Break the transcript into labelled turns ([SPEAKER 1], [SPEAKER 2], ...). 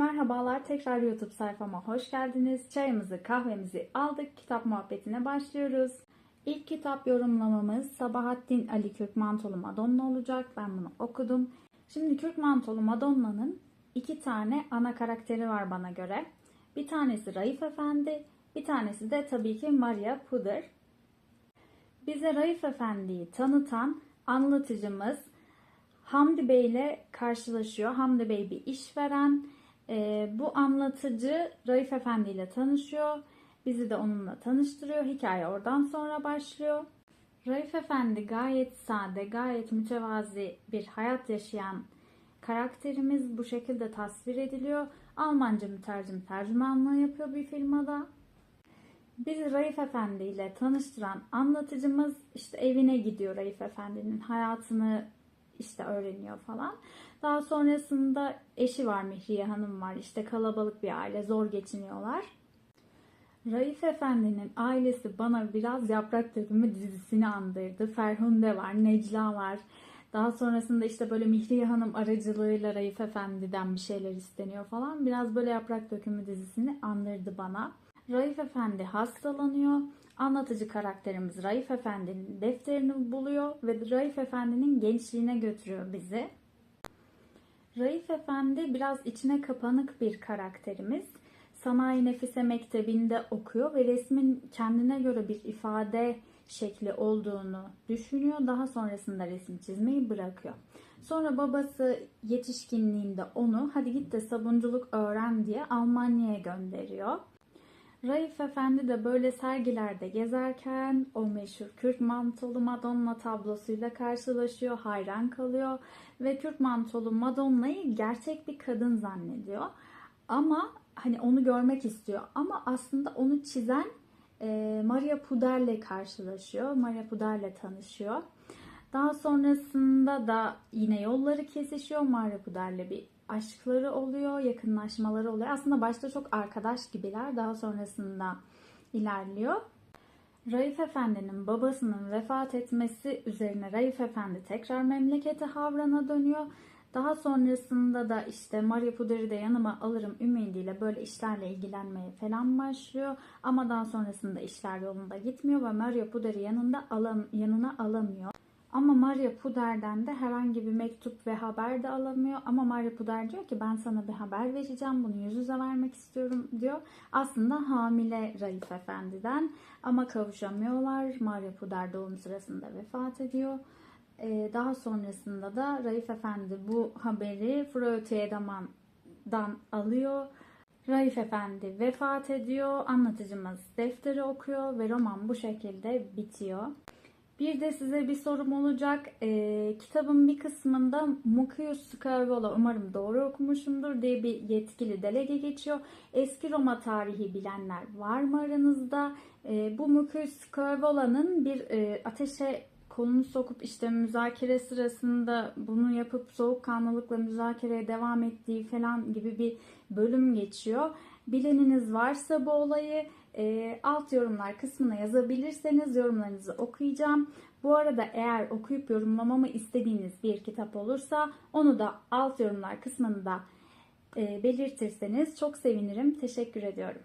[SPEAKER 1] Merhabalar tekrar YouTube sayfama hoş geldiniz. Çayımızı kahvemizi aldık. Kitap muhabbetine başlıyoruz. İlk kitap yorumlamamız Sabahattin Ali Kürk Mantolu Madonna olacak. Ben bunu okudum. Şimdi Kürk Mantolu Madonna'nın iki tane ana karakteri var bana göre. Bir tanesi Raif Efendi, bir tanesi de tabii ki Maria Puder. Bize Raif Efendi'yi tanıtan anlatıcımız Hamdi Bey ile karşılaşıyor. Hamdi Bey bir işveren. Ee, bu anlatıcı Raif Efendi ile tanışıyor. Bizi de onunla tanıştırıyor. Hikaye oradan sonra başlıyor. Raif Efendi gayet sade, gayet mütevazi bir hayat yaşayan karakterimiz bu şekilde tasvir ediliyor. Almanca mütercim tercümanlığı yapıyor bir firmada. Bizi Raif Efendi ile tanıştıran anlatıcımız işte evine gidiyor Raif Efendi'nin hayatını işte öğreniyor falan. Daha sonrasında eşi var Mihriye Hanım var işte kalabalık bir aile zor geçiniyorlar. Raif Efendi'nin ailesi bana biraz Yaprak Dökümü dizisini andırdı. Ferhunde var, Necla var. Daha sonrasında işte böyle Mihriye Hanım aracılığıyla Raif Efendi'den bir şeyler isteniyor falan. Biraz böyle Yaprak Dökümü dizisini andırdı bana. Raif Efendi hastalanıyor. Anlatıcı karakterimiz Raif Efendi'nin defterini buluyor ve Raif Efendi'nin gençliğine götürüyor bizi. Raif Efendi biraz içine kapanık bir karakterimiz. Sanayi Nefise Mektebi'nde okuyor ve resmin kendine göre bir ifade şekli olduğunu düşünüyor. Daha sonrasında resim çizmeyi bırakıyor. Sonra babası yetişkinliğinde onu hadi git de sabunculuk öğren diye Almanya'ya gönderiyor. Raif Efendi de böyle sergilerde gezerken o meşhur Kürk mantolu Madonna tablosuyla karşılaşıyor, hayran kalıyor ve Kürk mantolu Madonna'yı gerçek bir kadın zannediyor. Ama hani onu görmek istiyor ama aslında onu çizen e, Maria Puder'le karşılaşıyor. Maria Puder'le tanışıyor. Daha sonrasında da yine yolları kesişiyor. Maria Puder'le bir aşkları oluyor, yakınlaşmaları oluyor. Aslında başta çok arkadaş gibiler. Daha sonrasında ilerliyor. Raif Efendi'nin babasının vefat etmesi üzerine Raif Efendi tekrar memleketi Havran'a dönüyor. Daha sonrasında da işte Maria Puder'i de yanıma alırım ümidiyle böyle işlerle ilgilenmeye falan başlıyor. Ama daha sonrasında işler yolunda gitmiyor ve Maria Puder'i yanında alam, yanına alamıyor. Ama Maria Puder'den de herhangi bir mektup ve haber de alamıyor. Ama Maria Puder diyor ki ben sana bir haber vereceğim. Bunu yüz yüze vermek istiyorum diyor. Aslında hamile Raif Efendi'den. Ama kavuşamıyorlar. Maria Puder doğum sırasında vefat ediyor. Ee, daha sonrasında da Raif Efendi bu haberi Freud Edaman'dan alıyor. Raif Efendi vefat ediyor. Anlatıcımız defteri okuyor ve roman bu şekilde bitiyor. Bir de size bir sorum olacak. Ee, kitabın bir kısmında Mucius Scaevola umarım doğru okumuşumdur diye bir yetkili delege geçiyor. Eski Roma tarihi bilenler var mı aranızda? Ee, bu Mucius Scaevola'nın bir e, ateşe kolunu sokup işte müzakere sırasında bunu yapıp soğukkanlılıkla müzakereye devam ettiği falan gibi bir bölüm geçiyor. Bileniniz varsa bu olayı e, alt yorumlar kısmına yazabilirseniz yorumlarınızı okuyacağım. Bu arada eğer okuyup yorumlamamı istediğiniz bir kitap olursa onu da alt yorumlar kısmında e, belirtirseniz çok sevinirim. Teşekkür ediyorum.